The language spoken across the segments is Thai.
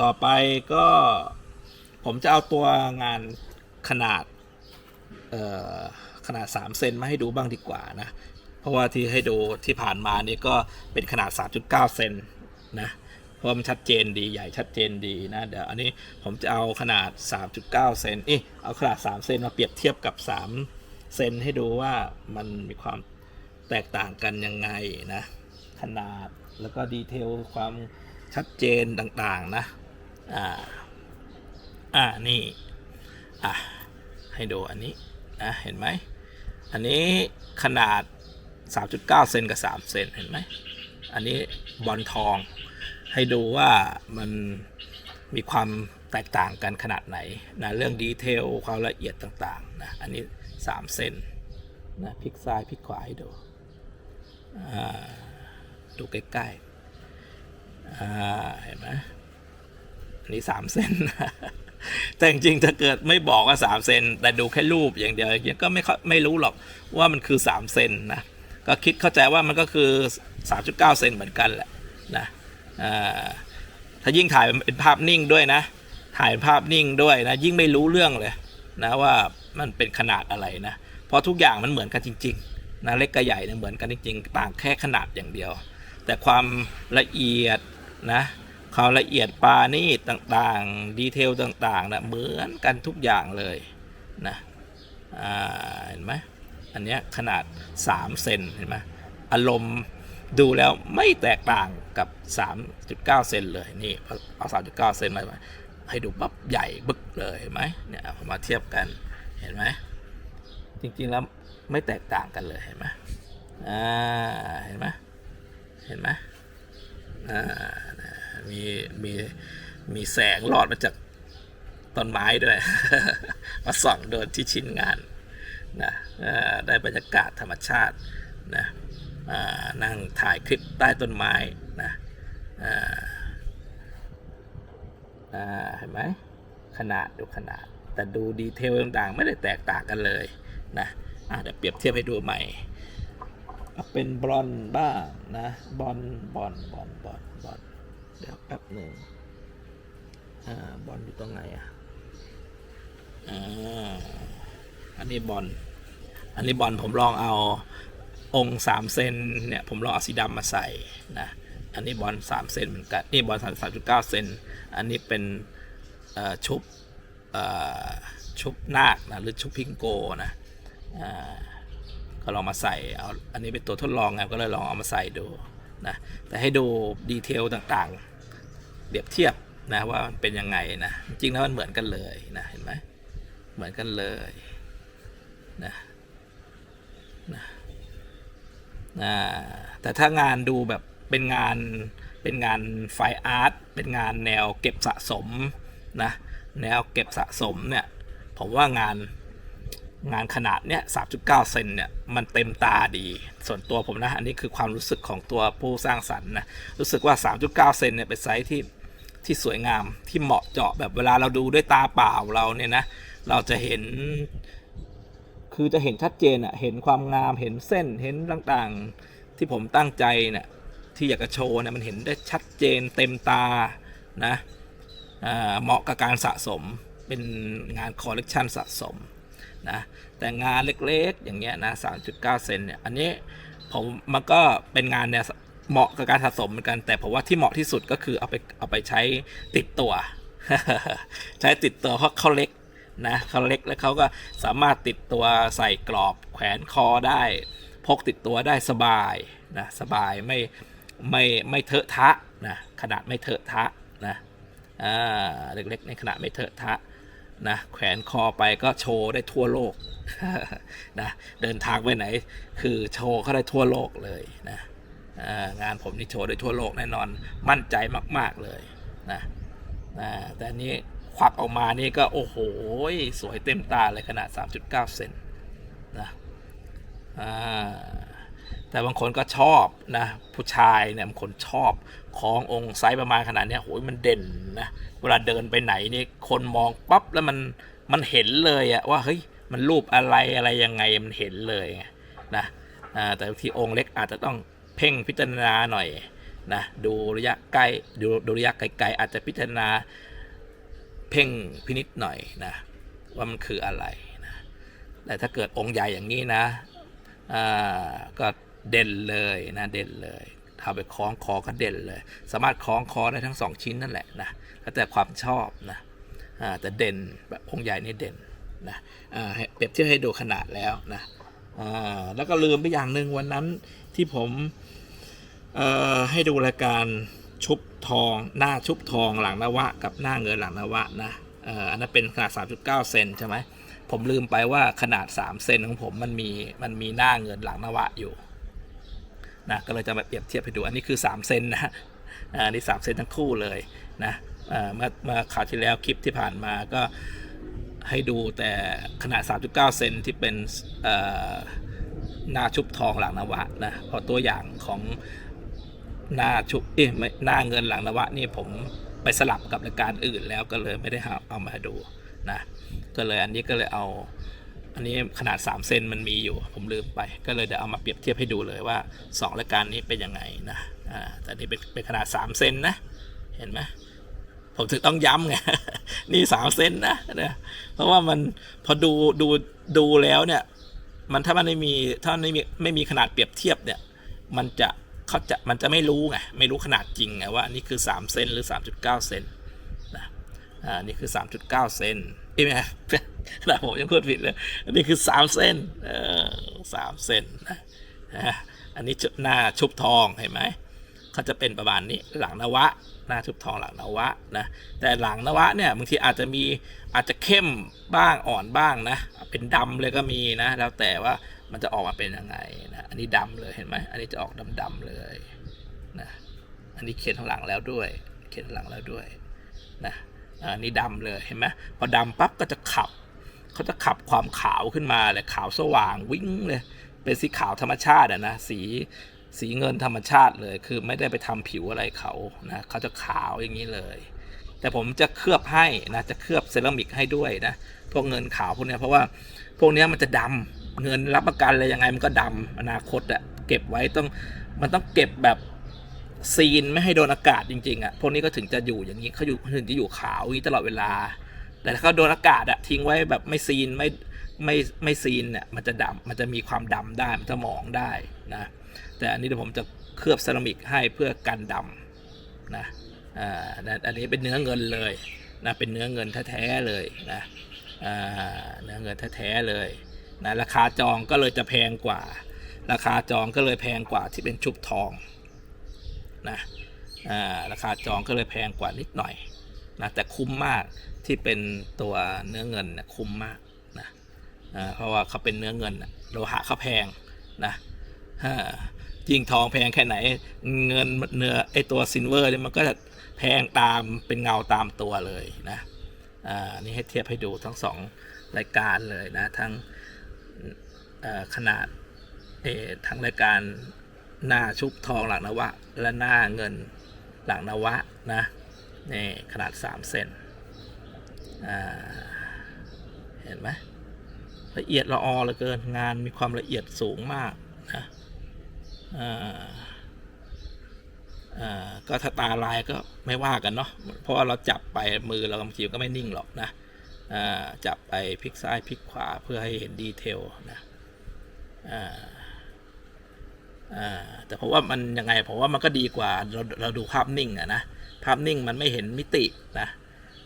ต่อไปก็ผมจะเอาตัวงานขนาดเอ่อขนาด 3 เซนมาให้ดูบ้างดีกว่านะ เพราะว่าที่ให้ดูที่ผ่านมานี่ก็เป็นขนาด 3.9 เซนนะเพราะมันชัดเจนดีใหญ่ชัดเจนดีนะเดี๋ยวอันนี้ผมจะเอาขนาด 3.9 เซนเอ๊ะเอาขนาด 3 เซนมาเปรียบเทียบกับ 3 เซนให้ดูว่ามันมีความแตกต่างกันยังไงนะ ขนาดแล้วก็ดีเทลความชัดเจนต่างๆนะ อ่า อ่า นี่ อะ ให้ดูอันนี้ นะ เห็นไหม อันนี้ขนาด 3.9 เซนกับ 3 เซน เห็นไหม อันนี้บอลทอง ให้ดูว่ามันมีความแตกต่างกันขนาดไหนนะ เรื่องดีเทล ความละเอียดต่างๆ นะ อันนี้ 3 เซนนะพลิกซ้ายพลิกขวาให้ดูอ่าดูใกล้ๆอ่าเห็นไหม นนี้สามเซนแต่จริงๆถ้าเกิดไม่บอกว่าสามเซนแต่ดูแค่รูปอย่างเดียวยก็ไม่ไม่รู้หรอกว่ามันคือสามเซนนะก็คิดเข้าใจว่ามันก็คือสามจุดเก้าเซนเหมือนกันแหละนะถ้ายิ่งถ่ายเป็นภาพนิ่งด้วยนะ ถ่ายเป็นภาพนิ่งด้วยนะ ยิ่งไม่รู้เรื่องเลยนะว่ามันเป็นขนาดอะไรนะ เพราะทุกอย่างมันเหมือนกันจริงๆนะเล็กกับใหญ่เนี่ยเหมือนกันจริงๆ ต่างแค่ขนาดอย่างเดียว แต่ความละเอียดนะ ความละเอียดปานี่ต่างๆ ดีเทลต่างๆนะเหมือนกันทุกอย่างเลยนะเห็นไหมอันนี้ขนาด 3 เซนเห็นไหมอารมณ์ดูแล้วไม่แตกต่างกับ 3.9 เซนเลยนี่เอา 3.9 เซนมาให้ดูปั๊บใหญ่บึกเลยเห็นไหมเนี่ยเอามาเทียบกันเห็นไหมจริงๆแล้วไม่แตกต่างกันเลยเห็นไหมอ่าเห็นไหมเห็นไหมอ่า มีมีมีแสงหลอดมาจากต้นไม้ด้วย มาส่องโดนที่ชิ้นงานนะได้บรรยากาศธรรมชาตินะนั่งถ่ายคลิปใต้ต้นไม้นะเห็นไหมขนาดดูขนาด แต่ดูดีเทลต่างๆ ไม่ได้แตกต่างกันเลยนะเดี๋ยวเปรียบเทียบให้ดูใหม่เอาเป็นบอลบ้างนะบอลบอลบอลบอลบอล เดี๋ยวแป๊บหนึ่งอ่าบอลอยู่ตรงไหนอะอ่าอันนี้บอลอันนี้บอลผมลองเอาองค์สามเซนเนี่ยผมลองเอาสีดำมาใส่นะอันนี้บอลสามเซนเหมือนกันนี่บอลสามสามจุดเก้าเซนอันนี้เป็นชุบชุบนาคนะหรือชุบพิงโกนะอ่าก็ลองมาใส่เอาอันนี้เป็นตัวทดลองไงก็เลยลองเอามาใส่ดูนะแต่ให้ดูดีเทลต่างๆ เปรียบเทียบนะว่ามันเป็นยังไงนะจริงแล้วมันเหมือนกันเลยนะเห็นไหมเหมือนกันเลยนะนะนะแต่ถ้างานดูแบบเป็นงานเป็นงานไฟอาร์ตเป็นงานแนวเก็บสะสมนะแนวเก็บสะสมเนี่ยผมว่างานงานขนาดเนี้ย3.9 เซนเนี่ย มันเต็มตาดี ส่วนตัวผมนะ อันนี้คือความรู้สึกของตัวผู้สร้างสรรค์นะรู้สึกว่า 3.9 เซนเนี่ย เป็นไซส์ที่ ที่สวยงามที่เหมาะเจาะแบบเวลาเราดูด้วยตาเปล่าเราเนี่ยนะ เราจะเห็น คือจะเห็นชัดเจนอะเห็นความงามเห็นเส้นเห็นต่างๆที่ผมตั้งใจเนี่ยที่อยากจะโชว์เนี่ยมันเห็นได้ชัดเจนเต็มตานะเหมาะกับการสะสมเป็นงานคอลเลกชันสะสมนะแต่งานเล็กๆ อย่างเงี้ยนะ 3.9 เซนเนี่ย อันนี้ผมมันก็เป็นงานเนี่ย เหมาะกับการสะสมเหมือนกัน แต่ผมว่าที่เหมาะที่สุดก็คือเอาไปเอาไปใช้ติดตัว ใช้ติดตัวเพราะเขาเล็กนะเขาเล็กแล้วเขาก็สามารถติดตัวใส่กรอบแขวนคอได้ พกติดตัวได้สบายนะสบายไม่ไม่ไม่เถอะทะนะขนาดไม่เถอะทะนะอ่าเล็กๆในขนาดไม่เถอะทะนะแขวนคอไปก็โชว์ได้ทั่วโลกนะเดินทางไปไหน คือโชว์เขาได้ทั่วโลกเลยนะ งานผมนี่โชว์ได้ทั่วโลกแน่นอนมั่นใจมาก ๆเลยนะนะแต่นี้ควักออกมานี่ก็โอ้โห สวยเต็มตาเลยขนาด 3.9 เซนนะแต่บางคนก็ชอบนะผู้ชายเนี่ยบางคนชอบขององค์ไซส์ประมาณขนาดนี้ยโหยมันเด่นนะเวลาเดินไปไหนนี่คนมองปั๊บแล้วมันมันเห็นเลยอะว่าเฮ้ยมันรูปอะไรอะไรยังไงมันเห็นเลยไงนะแต่ที่องค์เล็กอาจจะต้อง เพ่งพิจารณาหน่อยนะดูระยะใกล้ดูดูระยะไกลๆอาจจะพิจารณาเพ่งพินิษหน่อยนะว่ามันคืออะไรนะแต่ถ้าเกิดองค์ใหญ่อย่างนี้นะอ่าก็เด่นเลยนะเด่นเลยถ้าไปคล้องคอก็เด่นเลย สามารถคล้องคอได้ทั้งสองชิ้นนั่นแหละนะแล้วแต่ความชอบนะอ่าแต่เด่นแบบองค์ใหญ่นี่เด่นนะอ่าเปรียบเทียบให้ดูขนาดแล้วนะอ่าแล้วก็ลืมไปอย่างหนึ่งวันนั้นที่ผม เอ่อให้ดูรายการชุบทองหน้าชุบทองหลังนวะ กับหน้าเงินหลังนวะนะเอ่ออันนั้นเป็นขนาด 3.9 เซนใช่ไหมผมลืมไปว่าขนาด 3 เซนของผมมันมีมันมีหน้าเงินหลังนวะอยู่นะก็เลยจะมาเปรียบเทียบให้ดูอันนี้คือ 3 เซนนะอันนี้ 3 เซนทั้งคู่เลยนะเมื่อเมื่อข่าวที่แล้วคลิปที่ผ่านมาก็ให้ดูแต่ขนาด 3.9 เซนที่เป็นหน้าชุบทองหลังนวะนะพราะตัวอย่างของ หน้าชุบเอ๊ะหน้าเงินหลังนวะนี่ผมไปสลับกับรายการอื่นแล้วก็เลยไม่ได้เอาเอามาดูนะก็เลยอันนี้ก็เลยเอา อันนี้ขนาด 3 เซนมันมีอยู่ ผมลืมไป ก็เลยเดี๋ยวเอามาเปรียบเทียบให้ดูเลยว่า 2 รายการนี้เป็นยังไงนะอ่าแต่นี่เป็นเป็นขนาด 3 เซนนะ เห็นไหมผมถึงต้องย้ำไงนี่3เซนนะนะเพราะว่ามันพอดูดูดูแล้วเนี่ย มันถ้ามันไม่มีถ้าไม่มีไม่มีขนาดเปรียบเทียบเนี่ย มันจะ เขาจะมันจะไม่รู้ไงไม่รู้ขนาดจริงไงว่าอันนี้คือ 3 เซนหรือ 3.9 เซนนะอ่านี่คือ 3.9 เซนเอ้ยไม่ขนาผมยังพูดผิดเลยอันนี้คือ 3 เซนเออสามเซนนะอันนี้หน้าชุบทองเห็นไหมเขาจะเป็นประมาณนี้หลังนวะหน้าชุบทองหลังนวะนะแต่หลังนวะเนี่ยบางทีอาจจะมีอาจจะเข้มบ้างอ่อนบ้างนะเป็นดำเลยก็มีนะแล้วแต่ว่า มันจะออกมาเป็นยังไงนะอันนี้ดำเลยเห็นไหมอันนี้จะออกดำๆเลยนะอันนี้เขียนข้างหลังแล้วด้วย เขียนข้างหลังแล้วด้วยนะอันนี้ดำเลยเห็นไหมพอดำปั๊บก็จะขับเขาจะขับความขาวขึ้นมาเลยขาวสว่างวิ่งเลยเป็นสีขาวธรรมชาติอะนะสีสีเงินธรรมชาติเลย คือไม่ได้ไปทำผิวอะไรเขานะเขาจะขาวอย่างนี้เลย แต่ผมจะเคลือบให้นะจะเคลือบเซรามิกให้ด้วยนะพวกเงินขาวพวกเนี้ยเพราะว่าพวกเนี้ยมันจะดำ เงินรับประกันเลยยังไงมันก็ดำอนาคตอะเก็บไว้ต้องมันต้องเก็บแบบซีนไม่ให้โดนอากาศจริงๆอะพวกนี้ก็ถึงจะอยู่อย่างนี้เขาอยู่ถึงจะอยู่ขาวอย่างนี้ตลอดเวลา แต่ถ้าเขาโดนอากาศอะทิ้งไว้แบบไม่ซีนไม่ไม่ไม่ซีนเนี่ยมันจะดำมันจะมีความดำได้มันจะหมองได้นะแต่อันนี้เดี๋ยวผมจะเคลือบเซรามิกให้เพื่อกันดำนะอ่าอันนี้เป็นเนื้อเงินเลยนะเป็นเนื้อเงินแท้ๆเลยนะอ่าเนื้อเงินแท้ๆเลย นะราคาจองก็เลยจะแพงกว่า ราคาจองก็เลยแพงกว่าที่เป็นชุบทองนะราคาจองก็เลยแพงกว่านิดหน่อยนะแต่คุ้มมากที่เป็นตัวเนื้อเงินนะคุ้มมากนะเพราะว่าเขาเป็นเนื้อเงินโลหะเขาแพงนะยิ่งทองแพงแค่ไหนเงินเนื้อไอตัวซิลเวอร์เนี่ยมันก็จะแพงตามเป็นเงาตามตัวเลยนะอ่านี่ให้เทียบให้ดูทั้งสองรายการเลยนะทั้ง ขนาดทั้งรายการหน้าชุบทองหลังนวะ และหน้าเงินหลังนวะนะนี่ขนาด 3 เซนเห็นไหมละเอียดละออเหลือเกินงานมีความละเอียดสูงมากนะก็ถ้าตาลายก็ไม่ว่ากันเนาะเพราะว่าเราจับไปมือเราบางทีก็ไม่นิ่งหรอกนะ จับไปพลิกซ้ายพลิกขวาเพื่อให้เห็นดีเทลนะแต่เพราะว่ามันยังไงผมว่ามันก็ดีกว่าเราเราดูภาพนิ่งอะนะภาพนิ่งมันไม่เห็นมิตินะ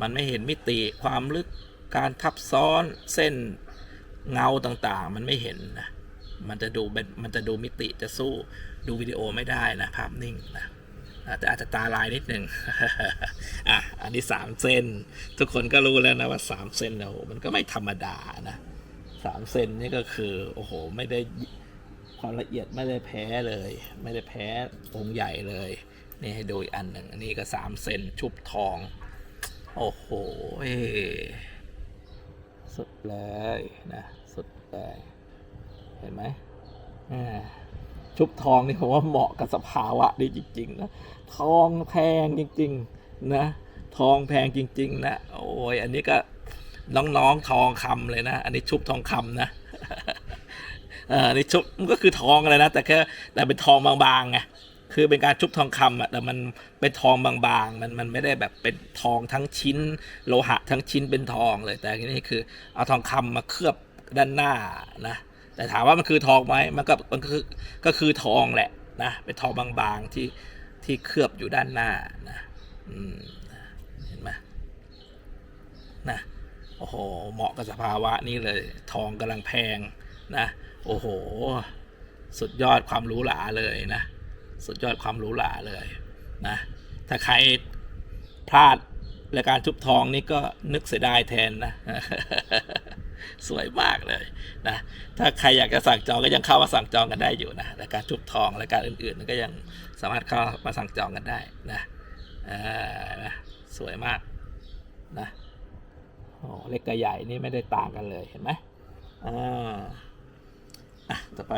มันไม่เห็นมิติความลึกการทับซ้อนเส้นเงาต่างๆ มันไม่เห็นนะมันจะดูมันจะดูมิติจะสู้ดูวิดีโอไม่ได้นะภาพนิ่งนะ แต่อาจจะตาลายนิดหนึ่งอะอันนี้สามเซนทุกคนก็รู้แล้วนะว่าสามเซนเนี่ยโอ้โหมันก็ไม่ธรรมดานะสามเซนนี่ก็คือ โอ้โห ไม่ได้ความละเอียดไม่ได้แพ้เลย ไม่ได้แพ้องค์ใหญ่เลยนี่ให้ดูอีกอันหนึ่งอันนี้ก็สามเซนชุบทอง โอ้โหสุดเลยนะ สุดเลย เห็นไหมอ่า ชุบทองนี่ผมว่าเหมาะกับสภาวะดีจริงๆนะทองแพงจริงๆนะทองแพงจริง ๆ นะโอ้ยอันนี้ก็น้องๆทองคำเลยนะ อันนี้ชุบทองคำนะเอออันนี้ชุบมันก็คือทองอะไรนะ แต่แค่แต่เป็นทองบางๆไงคือเป็นการชุบทองคำอะแต่มันเป็นทองบางๆ มันมันไม่ได้แบบเป็นทองทั้งชิ้น โลหะทั้งชิ้นเป็นทองเลยแต่อันนี้คือเอาทองคำมาเคลือบด้านหน้านะ แต่ถามว่ามันคือทองไหมมันก็มันก็คือก็คือทองแหละนะเป็นทองบางๆที่ที่เคลือบอยู่ด้านหน้านะเห็นไหมนะโอ้โหเหมาะกับสภาวะนี้เลย ทองกำลังแพงนะโอ้โห สุดยอดความหรู้หลาเลยนะ สุดยอดความหรู้หลาเลยนะถ้าใครพลาดรายการชุบทองนี่ก็นึกเสียดายแทนนะ สวยมากเลยนะถ้าใครอยากจะสั่งจองก็ยังเข้ามาสั่งจองกันได้อยู่นะรายการทุบทองรายการอื่นๆก็ยังสามารถเข้ามาสั่งจองกันได้นะอ่านะสวยมากนะโอ้เล็กกับใหญ่นี่ไม่ได้ต่างกันเลยเห็นไหมอ่าอะต่อไป